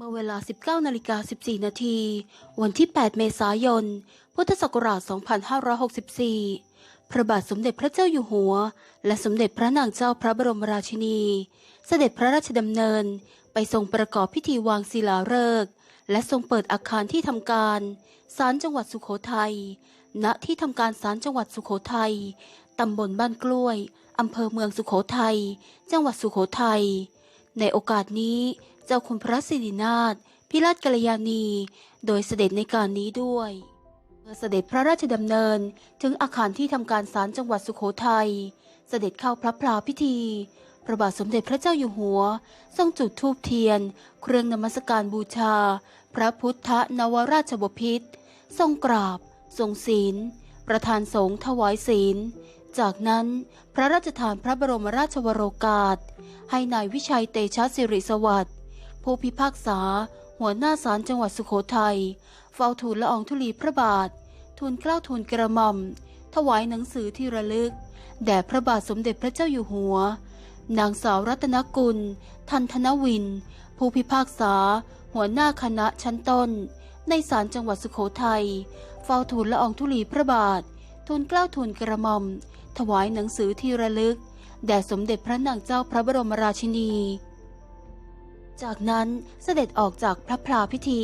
เมื่อเวลา 19นาฬิกา14 นาที วันที่ 8 เมษายน พุทธศักราช 2564 พระบาทสมเด็จพระเจ้าอยู่หัว และสมเด็จพระนางเจ้าพระบรมราชินี เสด็จพระราชดำเนิน ไปทรงประกอบพิธีวางศิลาฤกษ์และทรงเปิดอาคารที่ทำการศาลจังหวัดสุโขทัย ณ ที่ทำการศาลจังหวัดสุโขทัย ตำบลบ้านกล้วย อำเภอเมืองสุโขทัย จังหวัดสุโขทัย ในโอกาสนี้ เจ้าคุณพระสิรินาถพิราชกัลยาณี โดยเสด็จในการนี้ด้วยเมื่อเสด็จพระราชดำเนินถึงอาคารที่ทำการศาลจังหวัดสุโขทัย เสด็จเข้าพระพลาพิธี พระบาทสมเด็จพระเจ้าอยู่หัว ทรงจุดธูปเทียน เครื่องนมัสการบูชา พระพุทธนวราชบพิตรทรงกราบ ทรงศีล ประธานสงฆ์ถวายศีล จากนั้นพระราชทานพระบรมราชวโรกาส ให้นายวิชัยเตชะสิริสวัสดิ์ ผู้พิพากษา หัวหน้าศาลจังหวัดสุโขทัยเฝ้าทูลละอองธุลีพระบาท ทูลเกล้าทูลกระหม่อม ถวายหนังสือที่ระลึก แด่พระบาทสมเด็จพระเจ้าอยู่หัว นางสาวรัตนกุล ทันธนวิน ผู้พิพากษา หัวหน้าคณะชั้นต้น ในศาลจังหวัดสุโขทัยเฝ้าทูลละอองธุลีพระบาท ทูลเกล้าทูลกระหม่อม ถวายหนังสือที่ระลึก แด่สมเด็จพระนางเจ้าพระบรมราชินี จากนั้นเสด็จออกจากพระพลาพิธี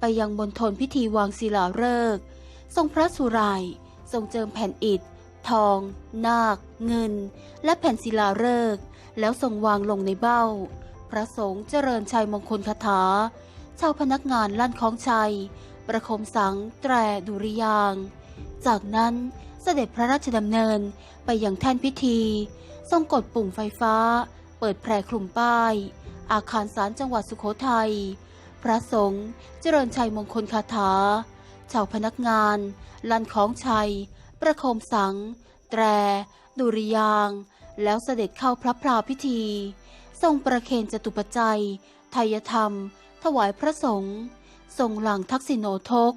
ไปยังบนทนพิธีวางศิลาฤกษ์ทรงพระสุรายทรงเจิมแผ่นอิฐ ทอง นาค เงิน และแผ่นศิลาฤกษ์แล้วทรงวางลงในเบ้า พระสงฆ์เจริญชัยมงคลคาถา ชาวพนักงานลั่นคล้องชัย ประคมสัง แตรดุริยาง จากนั้นเสด็จพระราชดำเนินไปยังแท่นพิธี ทรงกดปุ่มไฟฟ้า เปิดแพรคลุมป้าย อาคารศาลจังหวัดสุโขทัย พระสงฆ์เจริญชัยมงคลคาถา ชาวพนักงาน ลันของชัย ประโคมสัง แตร ดุริยาง แล้วเสด็จเข้าพระพลาพิธี ทรงประเคนจตุปัจจัยไทยธรรม ถวายพระสงฆ์ทรงหลังทักษิโนทก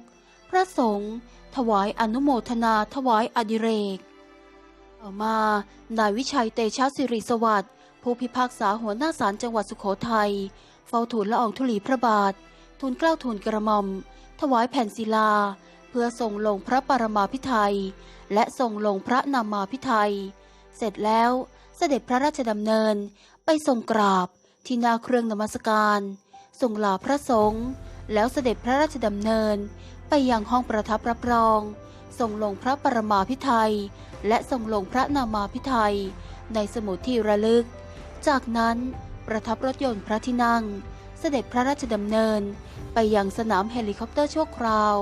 พระสงฆ์ถวายอนุโมทนาถวายอดิเรก ต่อมา นายวิชัยเตชะสิริสวัสดิ์ผู้พิพากษาหัวหน้าศาลจังหวัดสุโขทัยเฝ้าทูลละอองธุลีพระบาท ทูลเกล้าทูลกระหม่อม ถวายแผ่นศิลา เพื่อส่งลงพระปรมาภิไธยและส่งลงพระนามาภิไธยเสร็จแล้วเสด็จพระราชดำเนินไปทรงกราบที่นาเครื่องนมัสการทรงลาพระสงฆ์แล้วเสด็จพระราชดำเนิน ไปยังห้องประทับรับรอง ทรงลงพระปรมาภิไธยและทรงลงพระนามาภิไธยในสมุดที่ระลึก จากนั้นประทับรถยนต์พระที่นั่ง เสด็จพระราชดำเนิน ไปยังสนามเฮลิคอปเตอร์ชั่วคราว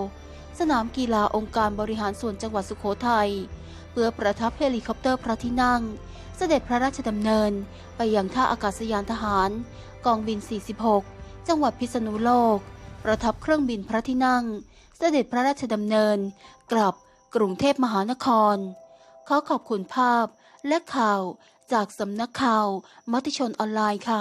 สนามกีฬาองค์การบริหารส่วนจังหวัดสุโขทัยเพื่อประทับเฮลิคอปเตอร์พระที่นั่ง เสด็จพระราชดำเนิน ไปยังท่าอากาศยานทหาร กองบิน 46 จังหวัดพิษณุโลก ประทับเครื่องบินพระที่นั่ง เสด็จพระราชดำเนิน กลับกรุงเทพมหานคร ขอขอบคุณภาพและข่าวจากสำนักข่าวมติชนออนไลน์ค่ะ